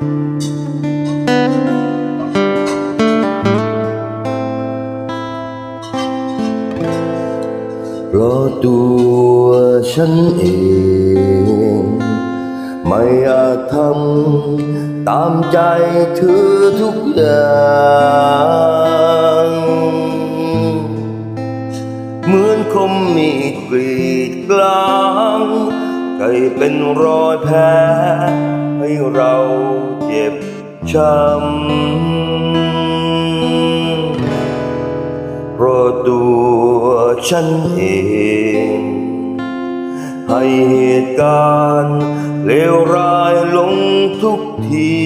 เพราะตัวฉันเอง ไม่อาจทำตามใจเธอทุกอย่างเหมือนคมมีกรีดกลางใจเป็นรอยแผล เราเจ็บช้ำเพราะตัวฉันเอง ให้เหตุการณ์เลวร้ายลงทุกที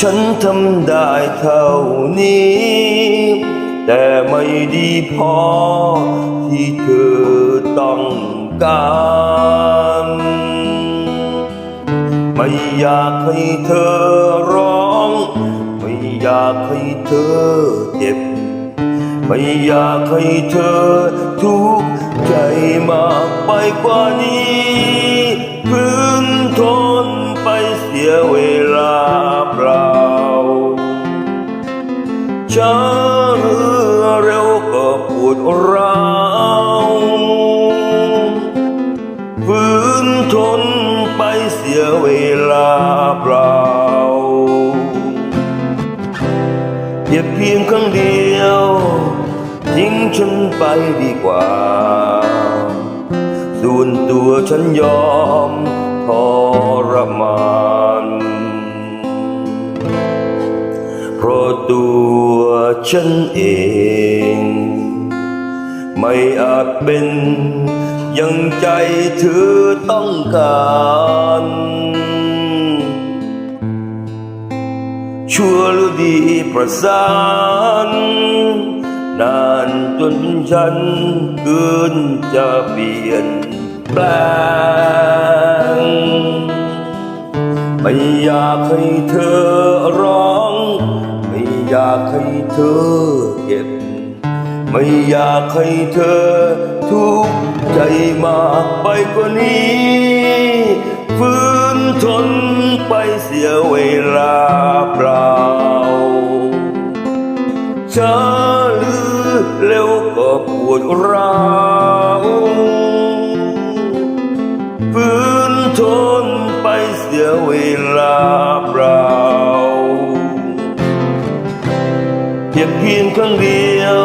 ฉันทำได้เท่านี้ แต่ไม่ดีพอที่เธอต้อง การไม่อยากให้เธอร้อง ไม่อยากให้เธอเจ็บ ไม่อยากให้เธอทุกข์ใจมากไปกว่านี้พื้นทนไปเสียเวลาเปล่าช้าหรือเร็วก็ปวดร้าว นทนไปเสียเวลาเปล่าเพียงเพียงครั้งเดียวทิ้งฉันไปดีกว่า ส่วนตัวฉันยอมทรมานเพราะตัวฉันเอง ไม่อาจเป็น ย่างใจเธอต้องการชั่วหรือดีประสานนานจนฉันเกินจะเปลี่ยนแปลง ไม่อยากให้เธอร้อง ไม่อยากให้เธอ ไม่อยากให้เธอทุกข์ใจมากไปกว่านี้ฟื้นทนไปเสียเวลาเปล่าช้าหรือเร็วก็ปวดร้าวฟื้นทนไปเสียเวลาเปล่าเพียงเพียงครั้งเดียว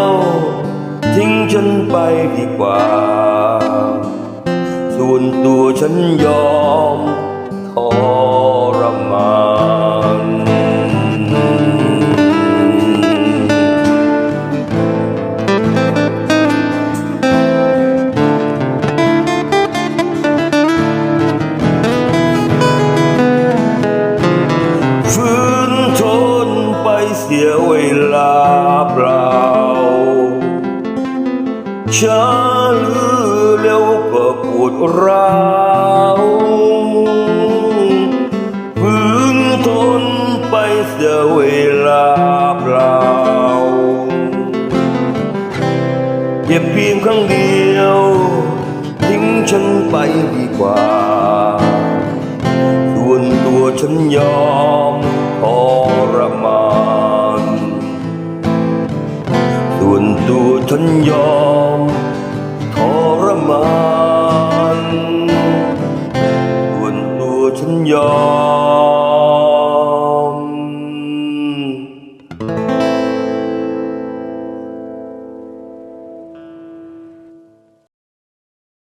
ทิ้งฉันไปดีกว่า ส่วนตัวฉันยอมทรมานฟื้นทนไปเสียเวลา ช้าหรือเร็วก็ปวดร้าวฟื้นทนไปเสียเวลาเปล่าเพียงเพียงครั้งเดียว ทิ้งฉันไปดีกว่าส่วนตัวฉันยอม ยอมทรมานส่วนตัวฉันยอม